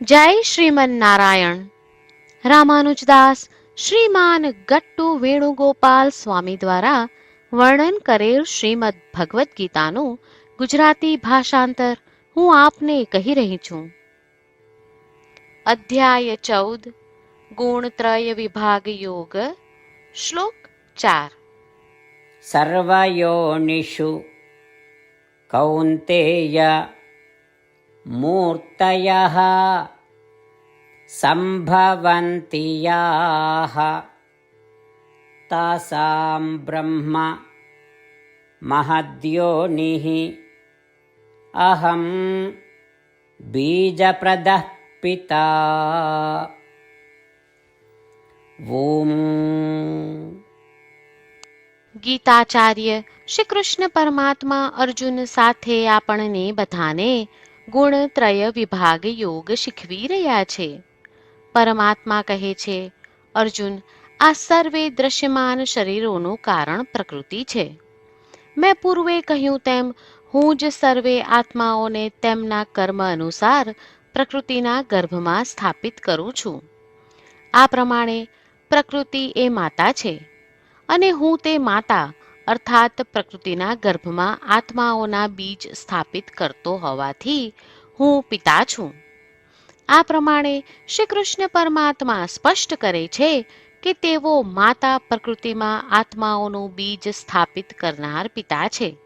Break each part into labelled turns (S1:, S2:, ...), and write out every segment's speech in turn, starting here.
S1: જય શ્રીમન નારાયણ રામાનુજદાસ શ્રીમાન ગટ્ટુ વેણુગોપાલ સ્વામી દ્વારા વર્ણન કરેલ શ્રીમદ ભગવદ્ ગીતાનું ગુજરાતી ભાષાંતર હું આપને કહી રહી છું. અધ્યાય ચૌદ ગુણત્રય વિભાગ યોગ, શ્લોક ચાર.
S2: સર્વયોનિષુ કૌંતેય मूर्तयः सम्भवन्ति याः तासां ब्रह्म महद्योनिः अहं बीजप्रदः पिता ॐ
S1: ગીતાચાર્ય શ્રી કૃષ્ણ પરમાત્મા અર્જુન સાથે આપણને બધાને ગુણત્રય વિભાગ યોગ શીખવી રહ્યા છે. પરમાત્મા કહે છે, અર્જુન, આ સર્વે દ્રશ્યમાન શરીરોનું કારણ પ્રકૃતિ છે. મેં પૂર્વે કહ્યું તેમ, હું જ સર્વે આત્માઓને તેમના કર્મ અનુસાર પ્રકૃતિના ગર્ભમાં સ્થાપિત કરું છું. આ પ્રમાણે પ્રકૃતિ એ માતા છે અને હું તે માતા અર્થાત પ્રકૃતિના ગર્ભમાં આત્માઓના બીજ સ્થાપિત કરતો હોવાથી હું પિતા છું. આ પ્રમાણે શ્રી કૃષ્ણ પરમાત્મા સ્પષ્ટ કરે છે કે તેઓ માતા પ્રકૃતિમાં આત્માઓનું બીજ સ્થાપિત કરનાર પિતા છે.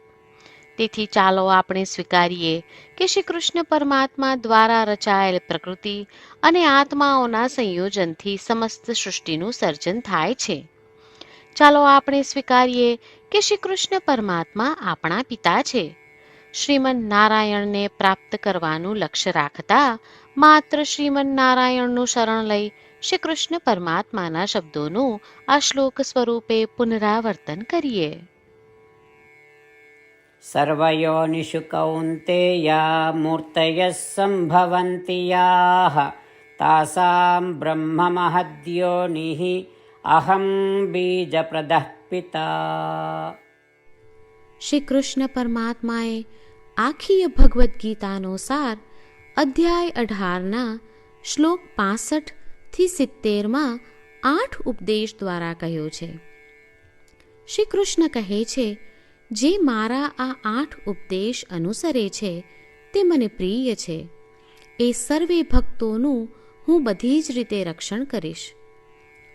S1: તેથી ચાલો આપણે સ્વીકારીએ કે શ્રી કૃષ્ણ પરમાત્મા દ્વારા રચાયેલ પ્રકૃતિ અને આત્માઓના સંયોજનથી સમસ્ત સૃષ્ટિનું સર્જન થાય છે. ચાલો આપણે સ્વીકારીએ કે શ્રી કૃષ્ણ પરમાત્મા આપણા પિતા છે શ્રીમન નારાયણને પ્રાપ્ત કરવાનું લક્ષ્ય રાખતા માત્ર શ્રીમન નારાયણનું શરણ લઈ શ્રી કૃષ્ણ પરમાત્માના શબ્દોનું આ શ્લોક સ્વરૂપે પુનરાવર્તન કરીએ
S2: सर्वयोनिषु कौन्तेया मूर्तयः सम्भवन्ति याः तासां ब्रह्ममहद्योनिः અહમ બીજપ્રદ પિતા
S1: શ્રી કૃષ્ણ પરમાત્માએ આખી ભગવદ્ ગીતાનો સાર અધ્યાય અઢારના શ્લોક પાસઠથી સિત્તેરમાં આઠ ઉપદેશ દ્વારા કહ્યો છે શ્રી કૃષ્ણ કહે છે જે મારા આ આઠ ઉપદેશ અનુસરે છે તે મને પ્રિય છે એ સર્વે ભક્તોનું હું બધી જ રીતે રક્ષણ કરીશ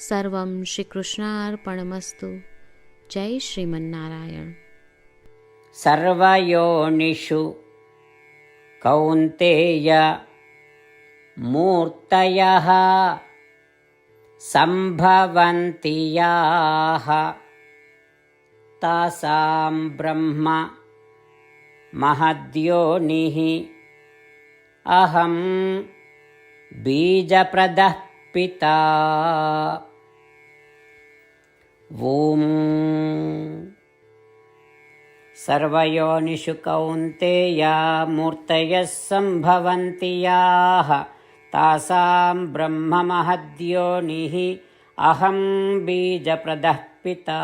S1: सर्वं श्रीकृष्णार्पणमस्तु। जय श्रीमन्नारायण।
S2: सर्वयोनिषु कौन्तेय मूर्तयः सम्भवन्ति याः। तासां ब्रह्म महद्योनिः। अहं बीजप्रदः पिता। ॐ सर्वयोनिषु कौन्तेया मूर्तयः सम्भवन्ति याः तासां ब्रह्ममहद्योनिः अहं बीजप्रदः पिता